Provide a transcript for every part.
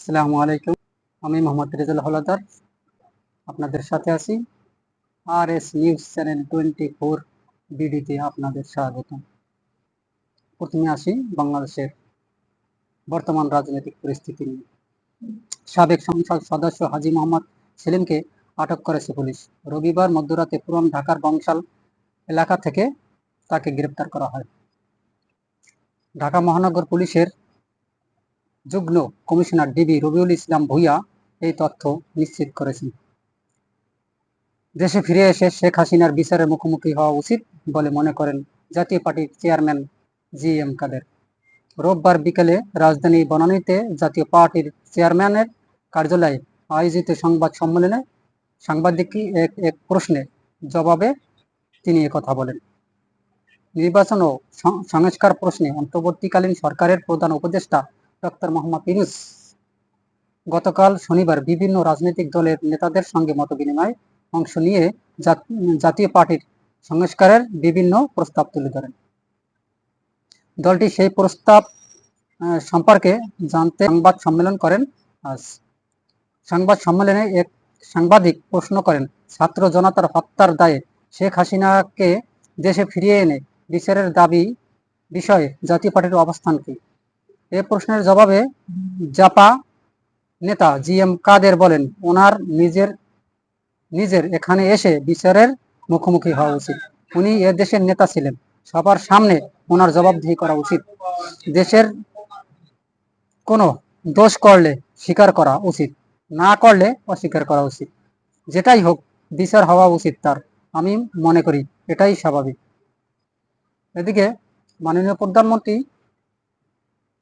আসসালামু আলাইকুম। আমি মোহাম্মদ রেজাল হলাদার। আপনাদের সাথে আছি। R S news channel twenty four বিডিতে আপনাদের স্বাগত। প্রথমে আসি বাংলাদেশের বর্তমান রাজনৈতিক পরিস্থিতি নিয়ে। সাবেক সংসদ সদস্য হাজি মোহাম্মদ সেলিমকে আটক করেছে পুলিশ। রবিবার মধ্যরাতে পুরান ঢাকার বংশাল এলাকা থেকে তাকে গ্রেপ্তার করা হয়। ঢাকা মহানগর পুলিশের যুগ্ম কমিশনার ডিবি রবিউল ইসলাম ভুইয়া এই তথ্য নিশ্চিত করেছেন। দেশে ফিরে এসে শেখ হাসিনার বিচারের মুখোমুখি হওয়া উচিত বলে মনে করেন জাতীয় পার্টির চেয়ারম্যান জি এম কাদের। রোববার বিকেলে রাজধানী বনানীতে জাতীয় পার্টির চেয়ারম্যানের কার্যালয়ে আয়োজিত সংবাদ সম্মেলনে সাংবাদিক এক এক প্রশ্নের জবাবে তিনি কথা বলেন, নির্বাচন ও সংস্কার প্রশ্নে অন্তর্বর্তীকালীন সরকারের প্রধান উপদেষ্টা ডক্টর মোহাম্মদ ইউনুস। গতকাল শনিবার বিভিন্ন রাজনৈতিক দলের নেতাদের সঙ্গে মত বিনিময় অংশ নিয়ে জাতীয় পার্টির সংস্কারের বিভিন্ন প্রস্তাব তুলে ধরেন। দলটি সেই প্রস্তাব সম্পর্কে জানতে সংবাদ সম্মেলন করেন আজ। সংবাদ সম্মেলনে এক সাংবাদিক প্রশ্ন করেন, ছাত্র জনতার হত্যার দায়ে শেখ হাসিনাকে দেশে ফিরিয়ে এনে বিচারের দাবি বিষয়ে জাতীয় পার্টির অবস্থান কি? এ প্রশ্নের জবাবে জাপা নেতা জি এম কাদের বলেন, ওনার নিজের নিজের এখানে এসে বিচারের মুখোমুখি হওয়া উচিত। উনি এ দেশের নেতা ছিলেন। সবার সামনে ওনার জবাবদিহি করা উচিত। দেশের কোনো দোষ করলে স্বীকার করা উচিত। না করলে অস্বীকার করা উচিত। যেটাই হোক, বিচার হওয়া উচিত তার। আমি মনে করি এটাই স্বাভাবিক। এদিকে মাননীয় প্রধানমন্ত্রী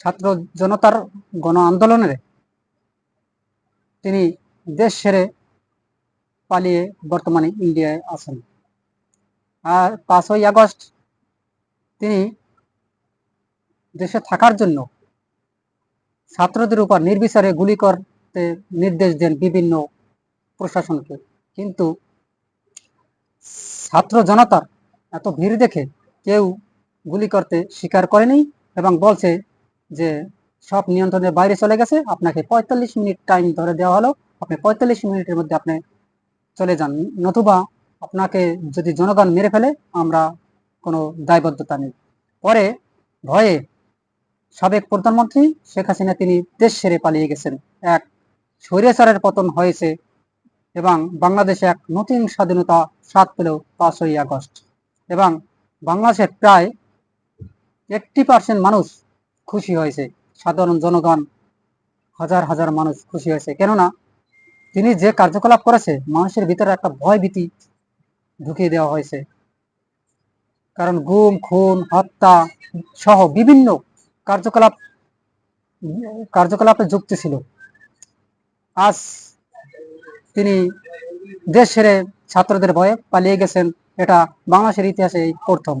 ছাত্র জনতার গণ আন্দোলনের তিনি দেশ ছেড়ে পালিয়ে বর্তমানে ইন্ডিয়ায় আছেন। আর পাঁচই আগস্ট তিনি দেশে থাকার জন্য ছাত্রদের উপর নির্বিচারে গুলি করতে নির্দেশ দেন বিভিন্ন প্রশাসনকে। কিন্তু ছাত্র জনতার এত ভিড় দেখে কেউ গুলি করতে স্বীকার করেনি এবং বলছে যে সব নিয়ন্ত্রণের বাইরে চলে গেছে, আপনাকে পঁয়তাল্লিশ মিনিট টাইম ধরে দেওয়া হলো। আপনি পঁয়তাল্লিশ মিনিটের মধ্যে আপনি চলে যান। নতুবা আপনাকে যদি জনগণ মেরে ফেলে, আমরা কোনো দায়বদ্ধতা নেই। পরে ভয়ে সাবেক প্রধানমন্ত্রী শেখ হাসিনা, তিনি দেশ সেরে পালিয়ে গেছেন। এক স্বৈরাচারের পতন হয়েছে এবং বাংলাদেশে এক নতুন স্বাধীনতা স্বাদ পেল পাঁচই আগস্ট। এবং বাংলাদেশের প্রায় এইটটি পার্সেন্ট মানুষ খুশি হয়েছে। সাধারণ জনগণ, হাজার হাজার মানুষ খুশি হয়েছে। কেননা, তিনি যে কার্যকলাপ করেছে, মানুষের ভিতরে একটা ভয় ভীতি ঢুকিয়ে দেওয়া হয়েছে। কারণ গুম, খুন, হত্যা সহ বিভিন্ন কার্যকলাপ কার্যকলাপে যুক্ত ছিল। আজ তিনি দেশ ছেড়ে ছাত্রদের ভয়ে পালিয়ে গেছেন। এটা বাংলাদেশের ইতিহাসে প্রথম।